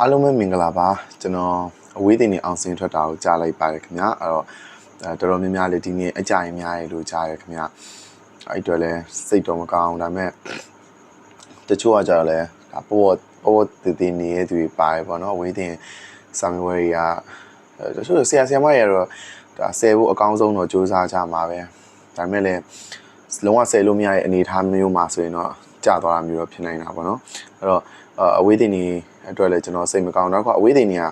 အားလုံးပဲမင်္ဂလာပါကျွန်တော်အဝေးတင်နေအောင်စင်ထွက်တာကိုကြားလိုက်ပါတယ်ခင်ဗျာအဲ့တော့အဲတော်တော်များများလေဒီနေ့အကြိုင်များရေလို့ကြားရခင်ဗျာအဲ့အတွက်လဲစိတ်တော့မကောင်းဒါပေမဲ့တချို့ကကြတော့လဲဒါပေါ်ပေါ်တည်တည်နေတဲ့သူတွေပါတယ်ပေါ့နော်အဝေးတင်ဆာမီဝဲတွေကအဲတချို့ဆရာဆရာမတွေကတော့ဒါဆယ်ဖို့အကောင်းဆုံးတော့စူးစမ်းကြမှာပဲဒါပေမဲ့လည်းလုံးဝဆယ်လို့မရတဲ့အနေအထားမျိုးမှာဆိုရင်တော့ ကြာသွားတာမျိုးတော့ဖြစ်နိုင်တာပေါ့နော်အဲ့တော့အဝေးတင်နေအတွက်လည်းကျွန်တော်စိတ်မကောင်းတော့အဝေးတင်နေက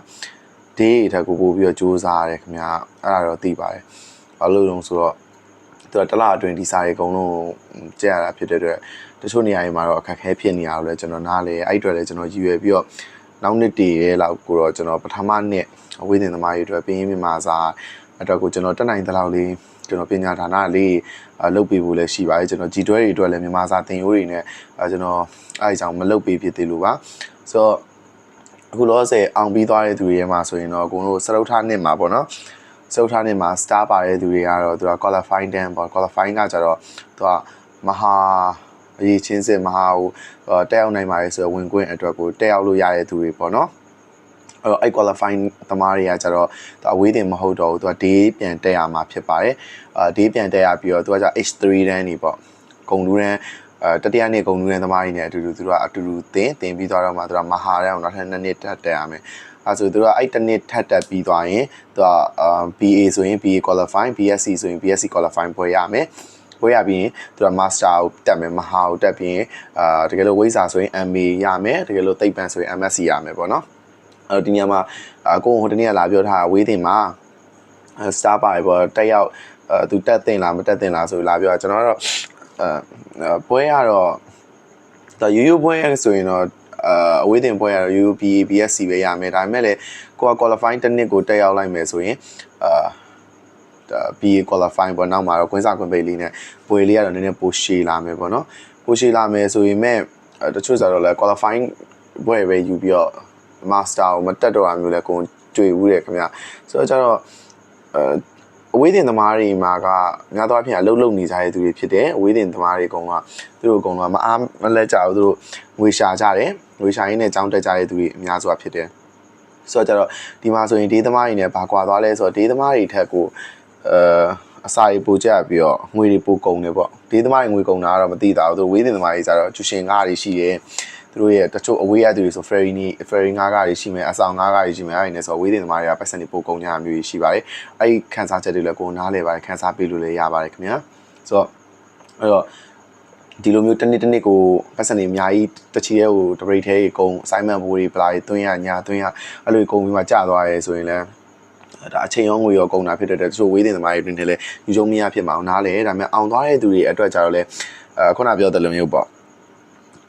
ဒေးထက်ကိုပို့ပြီးတော့စူးစမ်းရတယ်ခင်ဗျာအဲ့ဒါတော့သိပါတယ်ဘာလို့လဲဆိုတော့သူကတလားအတွင်းဒီစာရေးအကုန်လုံးကြက်ရတာဖြစ်တဲ့အတွက်တချို့နေရာတွေမှာတော့အခက်အခဲဖြစ်နေရတော့လဲကျွန်တော်နားလေအဲ့အတွက်လည်းကျွန်တော်ရည်ရွယ်ပြီးတော့နောက်နှစ်တည်ရဲ့လောက်ကိုတော့ကျွန်တော်ပထမနှစ်အဝေးတင်သမားတွေအတွက်ပြင်းပြမှာစာအတွက်ကိုကျွန်တော်တက်နိုင်တဲ့လောက်လေးကျွန်တော်ပညာဌာနလေးလုပ်ပေးဖို့လည်းရှိပါတယ်ကျွန်တော် G12 တွေအတွက်လည်းမြန်မာစာသင်ရိုးတွေနဲ့ကျွန်တော်အဲ့အကြောင်းမလုပ်ပေးဖြစ်သေးလို့ပါဆိုတော့အခုလောဆယ်အောင်ပြီးသွားတဲ့သူတွေရဲ့မှာဆိုရင်တော့အကုန်လုံးစရုပ်ထားနှစ်မှာပေါ့နော်စရုပ်ထားနှစ်မှာ star ပါတဲ့သူတွေကတော့သူက qualifying dan ပေါ့ qualifying ကကြတော့သူကမဟာအရေးချင်းစစ်မဟာဟိုတက်ရောက်နိုင်ပါတယ်ဆိုတော့ဝင်ခွင့်အတွက်ကိုတက်ရောက်လို့ရတဲ့သူတွေပေါ့နော် အဲ့တော့အဲ့ qualifying သမားတွေကကြတော့သူအဝေးတင်မဟုတ်တော့ဘူးသူက day ပြန်တက်ရမှာဖြစ်ပါတယ်အာ day ပြန်တက်ရပြီးတော့သူကကြ H3 တန်းနေပေါ့ဂုံလူတန်းအဲတတိယနေ့ဂုံလူတန်းသမားတွေနဲ့အတူတူသူတို့ကအတူတူသင်သင်ပြီးသွားတော့မှသူကမဟာတန်းအောင်နောက်ထပ်နှစ်နှစ်တက်တက်ရမယ်အဲဆိုသူတို့ကအဲ့တစ်နှစ်ထပ်တက်ပြီးသွားရင်သူကအာ BA ဆိုရင် BA qualify BSc ဆိုရင် BSc qualify ပွဲရမယ်ပွဲရပြီးရင်သူက master ကိုတက်မယ်မဟာကိုတက်ပြီးရင်အာတကယ်လို့ဝိဇာဆိုရင် MA ရမယ်တကယ်လို့သိပ္ပံဆိုရင် MSc ရမယ်ပေါ့နော် အဲ့တော့ဒီနေရာမှာအကိုဟိုတနေ့ကလာပြောထားတာဝေးတင်မှာ star ပါတယ်ပေါ့တက်ရောက်အဲသူတက်တင်လားမတက်တင်လားဆိုလာပြောတာကျွန်တော်ကတော့အဲပွဲရတော့ဒါရိုးရိုးပွဲဆိုရင်တော့အာအဝေးတင်ပွဲရတော့ UP BSC ပဲရမယ်ဒါပေမဲ့လည်းကိုက qualifying တစ်နှစ်ကိုတက်ရောက်လိုက်မယ်ဆိုရင်အာဒါ BA qualifying ပေါ့နောက်မှာတော့ကွင်းစာကွင်းပိတ်လေးနဲ့ပွဲလေးကတော့နည်းနည်းပိုရှည်လာမယ်ပေါ့နော်ပိုရှည်လာမယ်ဆိုရင်မဲ့တချို့ဆိုတော့လည်း qualifying ပွဲပဲယူပြီးတော့ master ကိုမတက်တော့တာမျိုးလဲကိုကြွေဘူးတယ်ခင်ဗျဆိုတော့ကျတော့အဲအဝေးတင်သမားတွေမှာကများသောအားဖြင့်အလုပ်လုပ်နေကြတဲ့သူတွေဖြစ်တယ်အဝေးတင်သမားတွေအကုန်ကသူတို့အကုန်လုံးကမအားမလက်ကြဘူးသူတို့ငွေရှာကြတယ်ငွေရှာရင်းနဲ့ကြောင်းတက်ကြတဲ့သူတွေအများစုကဖြစ်တယ်ဆိုတော့ကျတော့ဒီမှာဆိုရင်ဒေးသမားတွေနဲ့ဘာကွာသွားလဲဆိုတော့ဒေးသမားတွေထက်ကိုအဲအစာရီပိုကြပြီးတော့ငွေတွေပိုကုန်တယ်ပေါ့ဒေးသမားတွေငွေကုန်တာကတော့မသိတာဘူးသူဝေးတင်သမားတွေကျတော့ကျူရှင်ကားတွေရှိတယ် သူတို့ရဲ့တချို့အဝေးရသူတွေဆို ferry နေ ferry ငါးကားတွေရှိမယ်အဆောင်ငါးကားတွေရှိမယ်အဲ့ဒီနဲ့ဆိုဝေးတင်သမားတွေကပတ်စံတွေပိုကုန်ကြတာမျိုးရှိပါတယ်အဲ့ဒီခန်းစားချက်တွေလည်းကိုနားလဲပါတယ်ခန်းစားပေးလို့လည်းရပါတယ်ခင်ဗျာဆိုတော့အဲ့တော့ဒီလိုမျိုးတစ်နေ့တစ်နေ့ကိုပတ်စံတွေအများကြီးတချီရဲကိုတပရိတ်သေးကို assignment ဘိုးတွေပလာတွေသွင်းရညာသွင်းရအဲ့လိုကုန်ပြီးမှကြာသွားရဲဆိုရင်လည်းဒါအချိန်ရောငွေရောကုန်တာဖြစ်တဲ့အတွက်တချို့ဝေးတင်သမားတွေတွင်လည်းယူချုံမရဖြစ်မှာအောင်နားလဲဒါပေမဲ့အောင်သွားတဲ့သူတွေအတွက်ကြတော့လေအဲခုနပြောတဲ့လိုမျိုးပေါ့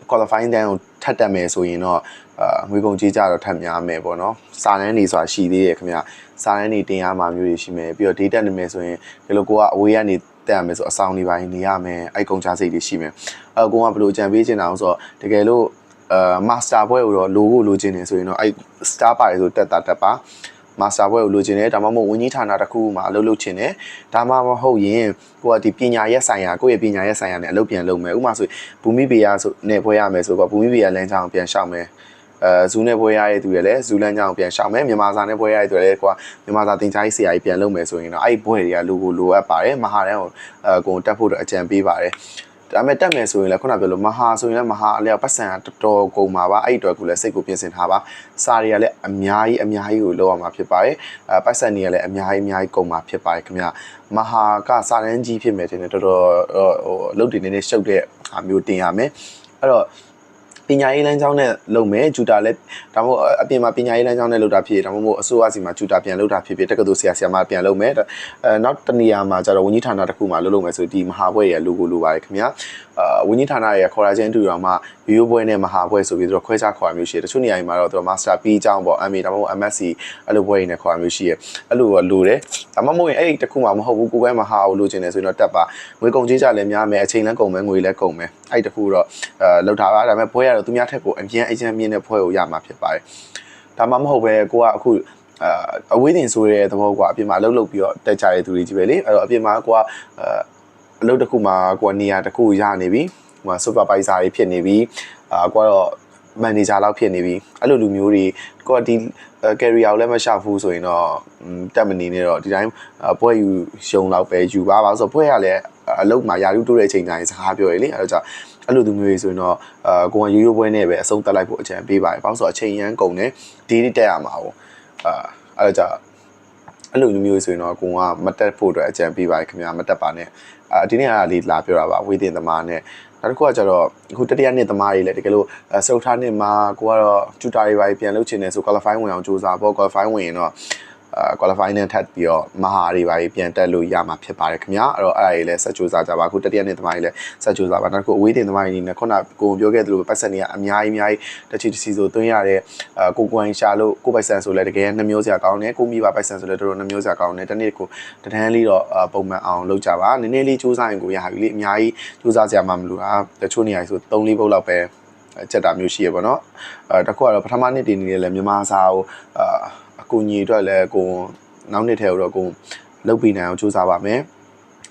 qualifying တန်းကိုထပ်တက်မယ်ဆိုရင်တော့အာငွေကုန်ကြေးကြတော့ထပ်များမယ်ပေါ့နော်စာတန်းနေဆိုတာရှိသေးတယ်ခင်ဗျစာတန်းနေတင်ရမှာမျိုးတွေရှိမယ်ပြီးတော့ data နေမယ်ဆိုရင်ဒီလိုကိုကအဝေးကနေတက်ရမယ်ဆိုအဆောင်နေပိုင်းနေရမယ်အဲ့ကုန်ချစိတ်တွေရှိမယ်အဲ့ကိုကဘယ်လိုကြံပေးချင်တာအောင်ဆိုတော့တကယ်လို့အာ master ဘွဲကိုတော့လိုဖို့လိုချင်နေဆိုရင်တော့အဲ့ star ပါတယ်ဆိုတက်တာတက်ပါ မာစတာဘွဲကိုလိုချင်တယ်ဒါမှမဟုတ်ဝန်ကြီးဌာနတစ်ခုမှာအလုပ်လုပ်ချင်တယ်ဒါမှမဟုတ်ရင်ကိုကဒီပညာရက်ဆိုင်ရာကိုယ့်ရဲ့ပညာရက်ဆိုင်ရာနဲ့အလုပ်ပြန်လုပ်မယ်ဥပမာဆိုဘူမိဗေယဆိုနဲ့ဖွဲရမယ်ဆိုတော့ဘူမိဗေယလမ်းကြောင်းပြန်ရှောက်မယ်အဲဇူးနဲ့ပွဲရတဲ့သူတွေလည်းဇူးလန်းကြောင်းပြန်ရှောက်မယ်မြန်မာစာနဲ့ပွဲရတဲ့သူတွေလည်းကွာမြန်မာစာသင်ကြားရေးဆရာကြီးပြန်လုပ်မယ်ဆိုရင်တော့အဲ့ဒီဘွဲတွေကလူကိုလိုအပ်ပါတယ်မဟာတန်းကိုအဲကိုတက်ဖို့တော့အကြံပေးပါတယ် ဒါပေမဲ့တက်မယ်ဆိုရင်လည်းခုနပြောလို့မဟာဆိုရင်လည်းမဟာအလျောက်ပတ်စံတော်တော်ကုန်ပါပါအဲ့ဒီအတွက်ကိုလည်းစိတ်ကိုပြင်ဆင်ထားပါစာတွေကလည်းအများကြီးအများကြီးကိုလောက်ရမှာဖြစ်ပါတယ်အဲပတ်စံတွေကလည်းအများကြီးအများကြီးကုန်မှာဖြစ်ပါတယ်ခင်ဗျမဟာကစာတန်းကြီးဖြစ်မယ်တင်တယ်တော်တော်ဟိုအလုပ်တွေနေနေရှုပ်တဲ့ဟာမျိုးတင်ရမယ်အဲ့တော့ ပညာရေးလမ်းကြောင်းနဲ့လုပ်မယ်ဂျူတာလည်းဒါမှမဟုတ်အပြင်မှာပညာရေးလမ်းကြောင်းနဲ့လုပ်တာဖြစ်ဒါမှမဟုတ်အစိုးရစီမှာဂျူတာပြန်လုပ်တာဖြစ်ဖြစ်တက္ကသိုလ်ဆရာဆရာမပြန်လုပ်မယ်အဲနောက်တနေရာမှာကျတော့ဝန်ကြီးဌာနတစ်ခုမှာလုပ်လုပ်မယ်ဆိုဒီမဟာဘွဲ့ရဲ့ logo လိုပါတယ်ခင်ဗျာအာဝန်ကြီးဌာနရဲ့ခေါ်လာခြင်းတူရောမှရိုးရိုးဘွဲ့နဲ့မဟာဘွဲ့ဆိုပြီးတော့ခွဲခြားခေါ်ရမျိုးရှိတယ်တချို့နေရာတွေမှာတော့သူတို့ master P အကြောင်းပေါ့ MA ဒါမှမဟုတ် MSc အဲ့လိုဘွဲ့တွေနဲ့ခေါ်ရမျိုးရှိရအဲ့လိုလိုတယ်ဒါမှမဟုတ်ရင်အဲ့ဒီတစ်ခုမှမဟုတ်ဘူးကိုယ်ကမဟာကိုလိုချင်တယ်ဆိုရင်တော့တက်ပါငွေကုန်ကြေးကြလည်းများမယ်အချိန်လည်းကုန်မယ်ငွေလည်းကုန်မယ်အဲ့ဒီတစ်ခုတော့အဲလောက်ထားပါဒါပေမဲ့ဘွဲ့ကတော့သူများထက်ကိုအရင်အရင်မြင့်တဲ့ဘွဲ့ကိုရမှာဖြစ်ပါတယ်ဒါမှမဟုတ်ပဲကိုကအခုအာအဝေးတင်ဆိုတဲ့သဘောကွာအပြင်မှာလှုပ်လှုပ်ပြီးတော့တက်ကြတဲ့သူတွေကြီးပဲလေအဲ့တော့အပြင်မှာကိုက အလုပ်တစ်ခုမှာကိုကနေရာတစ်ခုရနေပြီဟိုမှာ supervisor တွေဖြစ်နေပြီအာကိုကတော့မန်နေဂျာလောက်ဖြစ်နေပြီအဲ့လိုလူမျိုးတွေကိုကဒီကယ်ရီယာကိုလည်းမရှာဘူးဆိုရင်တော့တက်မနေနဲ့တော့ဒီတိုင်းပွဲယူရှုံလောက်ပဲယူပါပါဆိုတော့ပွဲကလည်းအလုတ်မှာယာရုတိုးတဲ့အချိန်တိုင်းစကားပြောရလေအဲ့တော့ကြောင့်အဲ့လိုသူမျိုးတွေဆိုရင်တော့အာကိုကရိုးရိုးပွဲနဲ့ပဲအဆုံးတက်လိုက်ဖို့အကြံပေးပါတယ်ဘာလို့ဆိုတော့အချိန်ရန်ကုန်တယ်ဒီနေ့တက်ရမှာပေါ့အာအဲ့တော့ကြောင့် အဲ့လိုမျိုးဆိုရင်တော့ကိုကမတက်ဖို့အတွက်အကြံပေးပါတယ်ခင်ဗျာမတက်ပါနဲ့အာဒီနေ့ကလေးလာပြောတာပါဝေးတင်သမားနဲ့နောက်တစ်ခုကကျတော့အခုတတိယနှစ်သမားတွေလည်းတကယ်လို့စတုထားနှစ်မှာကိုကတော့ကျူတာတွေပါပြန်လုပ်ချင်တယ်ဆို qualify ဝင်အောင်စူးစမ်းပေါ့ qualify ဝင်ရင်တော့အာ qualify နဲ့ထပ်ပြီးတော့မဟာတွေပါပြန်တက်လို့ရမှာဖြစ်ပါတယ်ခင်ဗျာအဲ့တော့အဲ့ဒါတွေလည်းဆက်ကြိုးစားကြပါအခုတတိယနှစ်သမားတွေလည်းဆက်ကြိုးစားပါနောက်တစ်ခုအဝေးတင်သမားတွေအနေနဲ့ခုနကိုပြောခဲ့သလိုပတ်စံတွေကအများကြီးအများကြီးတစ်ချီတစ်စီဆိုသွင်းရတဲ့အာကိုကိုင်ရှာလို့ကိုပိုက်ဆံဆိုလည်းတကယ်နှမျိုးစရာကောင်းတယ်ကိုမိပါပိုက်ဆံဆိုလည်းတော်တော်နှမျိုးစရာကောင်းတယ်တနေ့ကိုတန်းလေးတော့ပုံမှန်အောင်လုပ်ကြပါနည်းနည်းလေးစူးစမ်းရင်ကိုရပြီလေအများကြီးစူးစမ်းစရာမှမလိုတာတချို့နေရာဆို3 4ပုတ်လောက်ပဲချက်တာမျိုးရှိရပါတော့အဲတခုကတော့ပထမနှစ်တည်နေလည်းမြန်မာစာကိုအာအ ကူညီအတွက်လည်းကိုနောက်နှစ်ထဲတော့ကိုလုပ်ပြီးနိုင်အောင်စူးစမ်းပါမယ်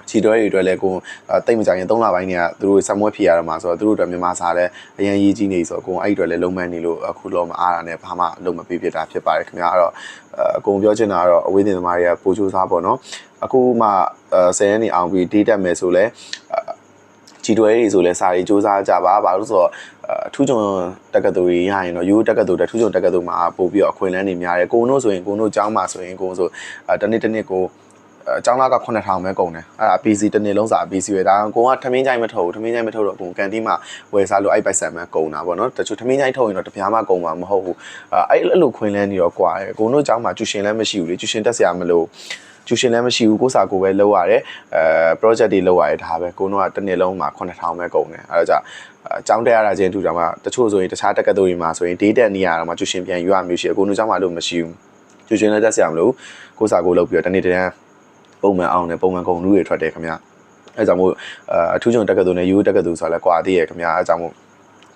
ချီတွဲတွေအတွက်လည်းကိုတိတ်မကြရင်3လပိုင်းနေကသူတို့စံမွဲဖြေရတော့မှာဆိုတော့သူတို့အတွက်မြန်မာစာလည်းအရင်ရေးကြီးနေဆိုတော့ကိုအဲ့အတွက်လည်းလုံးမနေလို့အခုတော့မအားတာနဲ့ဘာမှလုံးမပြပြတာဖြစ်ပါတယ်ခင်ဗျာအဲ့တော့အကုန်ပြောချင်တာကတော့အဝေးတင်သမားတွေကပိုချိုးစားပေါ့နော်အခုမှ10ရက်နေအောင်ပြီးဒေးတက်မယ်ဆိုလဲချီတွဲတွေဆိုလဲစာရီစူးစမ်းကြပါဘာလို့ဆိုတော့ အထူးကျွန်တက္ကသိုလ်ကြီးရရင်တော့ရိုးတက္ကသိုလ်တက်ထူးကျွန်တက္ကသိုလ်မှာပို့ပြီးတော့အခွင့်အလမ်းတွေများတယ်ကိုတို့ဆိုရင်ကိုတို့ကျောင်းမှာဆိုရင်ကိုဆိုတနေ့တစ်နေ့ကိုအကျောင်းသားက9000ပဲကုန်တယ်အဲ့ဒါ PC တစ်နေ့လုံးစာ PC ပဲဒါကိုကထမင်းကြိုင်မထုတ်ဘူးထမင်းကြိုင်မထုတ်တော့ကိုကန်တီးမှာဝယ်စားလို့အဲ့ပိုက်ဆံမှကုန်တာပေါ့နော်တချို့ထမင်းကြိုင်ထုတ်ရင်တော့တပြားမှကုန်မှာမဟုတ်ဘူးအဲ့အဲ့လိုခွင့်လန်းနေတော့ကွာတယ်ကိုတို့ကျောင်းမှာကျူရှင်လည်းမရှိဘူးလေကျူရှင်တက်စရာမလိုကျူရှင်လည်းမရှိဘူးကိုစာကိုပဲလုပ်ရတယ်အဲ project တွေလုပ်ရတယ်ဒါပဲကိုတို့ကတစ်နေ့လုံးမှာ9000ပဲကုန်တယ်အဲ့ဒါကြောင့် အကြောင်းတက်ရတာချင်းတူကြောင့်ကတချို့ဆိုရင်တခြားတက္ကသိုလ်တွေမှာဆိုရင် data နေရတော့မှကျူရှင်ပြန်ယူရမျိုးရှိတယ်ကိုတို့ကျောင်းမှာလို့မရှိဘူးကျူရှင်လည်းတက်စရာမလိုကိုစာကိုလုပ်ပြီးတော့တနေ့တည်းပုံမှန်အောင်နဲ့ပုံမှန်ကုန်လူတွေထွက်တယ်ခင်ဗျအဲကြောင့်မို့အထူးကျွန်တက္ကသိုလ်နဲ့ယူတက္ကသိုလ်ဆိုတာလည်းကွာသေးရခင်ဗျအဲကြောင့်မို့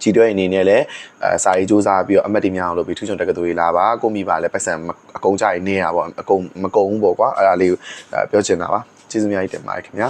ချီတွဲအနေနဲ့လည်းအဲစာရေးစူးစမ်းပြီးတော့အမတ်တွေများအောင်လုပ်ပြီးထူးချွန်တက္ကသိုလ်တွေလာပါကိုမိပါလည်းပတ်စံအကုန်ကြိုင်နေရပါအကုန်မကုန်ဘူးပေါ့ကွာအဲ့ဒါလေးကိုပြောချင်တာပါကျေးဇူးများကြီးတင်ပါတယ်ခင်ဗျာ